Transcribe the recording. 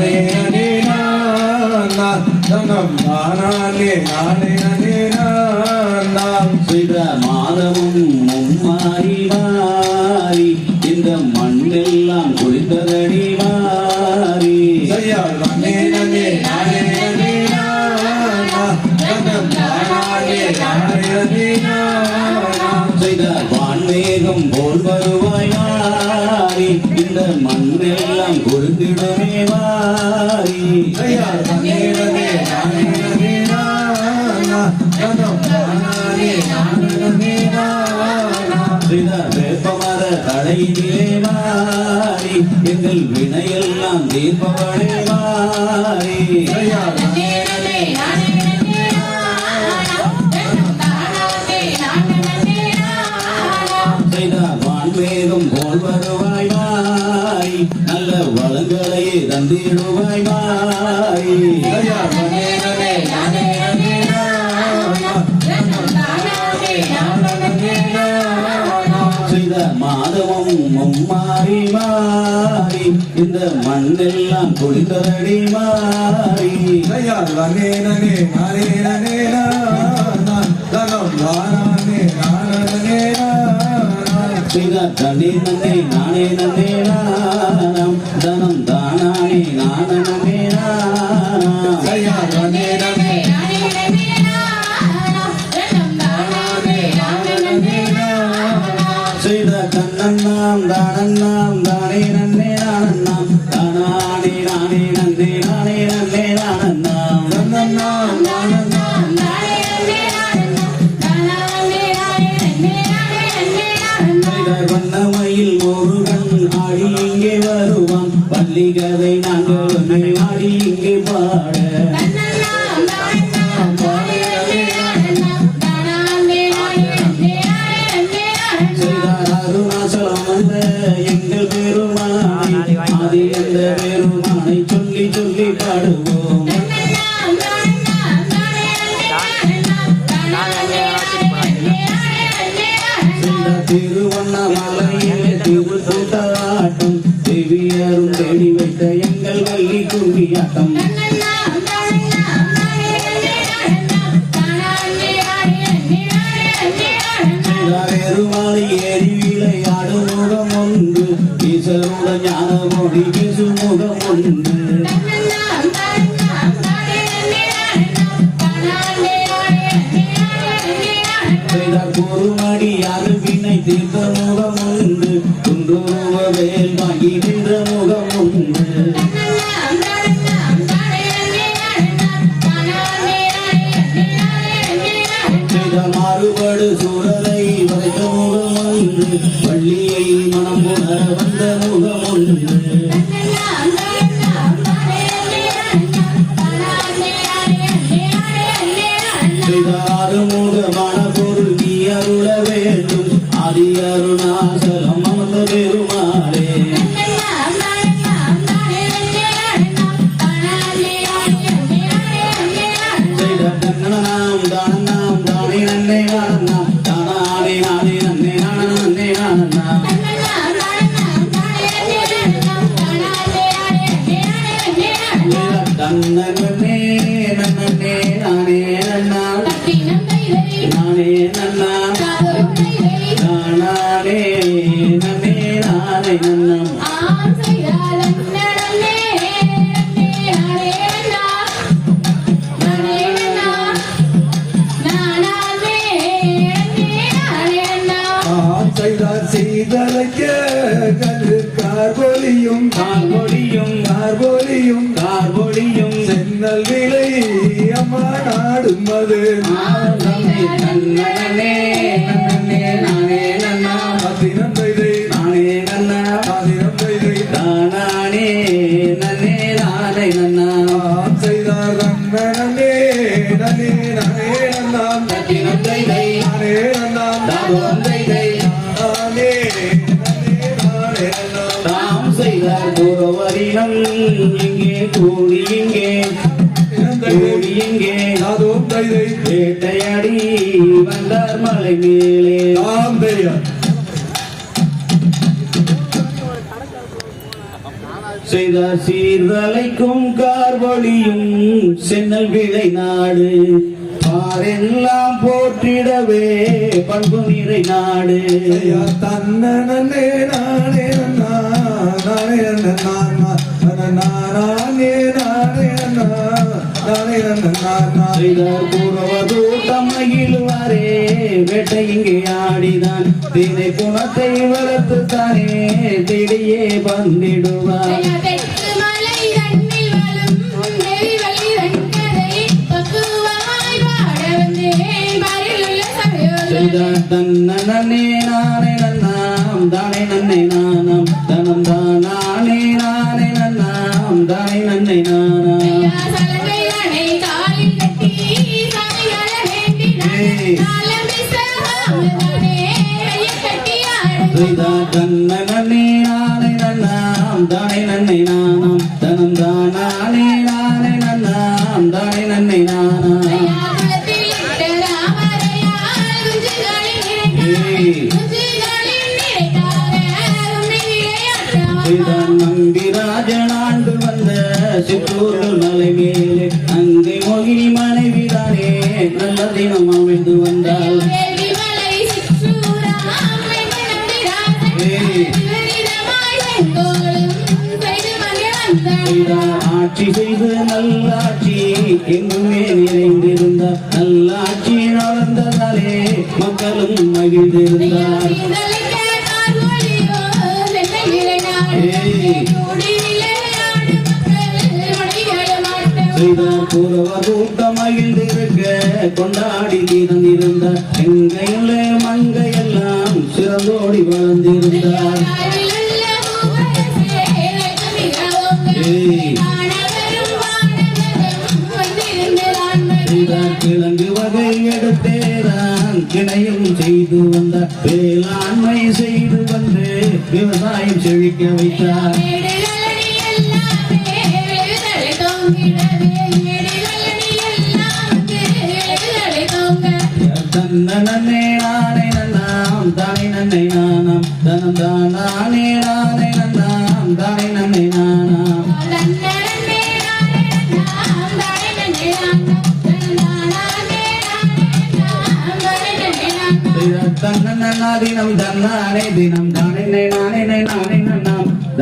நானே நனே நான் தனம் நானே நானே நனே நான் செய்த வேப்பமர தடையிலே மாறி. எங்கள் வினையெல்லாம் தீர்ப்பவளே மாறி. வளங்களை தந்திடுவாய் நானே நனே நானே நனே நான். செய்த மாதவம் மாறி மாறி இந்த மண்ணெல்லாம் குளித்ததடி மாறி. நானே நனே நானே நனே நான். தனம் நானே நானே நான் தண்ணி நன்னே நானே. கண்ணன்னாம் தானன்னாம் தானே நன்னே நானன்னாம் தானானே நானே நன்னே நானே நன்னே நானன்னாம் தன்னன்னாம் நானன்னாம் செய்த வண்ணமயில் முருகன் ஆடி இங்கே வருவான். பள்ளி கதை நாங்கள் ஆடி இங்கே பாட அருணாச்சலம் வந்த எங்கள் பெருமானை ஆதி என்ற பெருமானை சொல்லி சொல்லி பாடுவோம். திருவண்ணாமலையிலே திருக்கூட்டாட்டம் தேவியரும் தேடி வைத்த எங்கள் வள்ளி குருவியாட்டம். செய்தார் ஞான மொழி பேசும் முகம் ஒன்று செய்தார் குருமடியாக வினை தீர்த்த முகம் ஒன்று குன்றுருவ வேல் வாங்கி நின்ற முகம் ஒன்று செய்தார் மாறுபடு சூழலை வரைத்த முகம் ஒன்று அருணாசலம் அமர்ந்த பெருமாளே செய்த தன்னனாம் தானனாம் தானே நன்னே நானனாம் தானானே நானே நன்னே நான நன்னே தன்னே நன்னே நானே நன்னா நானே நன்னா தாம் செய்தார் குரவரினம் இங்கே கூடி இங்கே. கூடி இங்கே அதுவும் தைதை வேட்டையாடி வந்தார் மலை மேலே நாம் பெரியார் செய்தார் சீர்தலைக்கும் கார்வழியும் சென்னல் விளை நாடு பாரெல்லாம் போற்றிடவே பண்பு நிறை நாடு தன்னே நானே நானே நானே நானே பூர்வதூட்டம் மகிழ்வாரே வேட்டை இங்கே ஆடிதான் தினை குணத்தை வளர்த்து தானே திடியே வந்திடுவார் தன்னே நானே நன்னாம் தானே நன்னை நானாம் தனம் தானே உன்னை விளையாட்டாம் செய்தான் நம்பிராஜன் ஆண்டு வந்த சிற்றூர்கள் மலை மேலே அங்கே மோகினி மனைவிதானே நல்ல தினம் அமைந்து வந்தாள் ஆட்சி செய்து நல்லாட்சி எங்குமே நிறைந்திருந்தார். நல்லாட்சி நடந்ததாலே மக்களும் மகிழ்ந்திருந்தார். செய்தார் பூர்வ கூட்டம் மகிழ்ந்திருக்க கொண்டாடி தந்திருந்தார் எங்கையுள்ள மங்கையெல்லாம் சிறந்தோடி வளர்ந்திருந்தார். செய்தார் வேளாண்மை செய்து வந்து விவசாயம் செழிக்க வைத்தார். தினம் தன்னானே தினம் தானே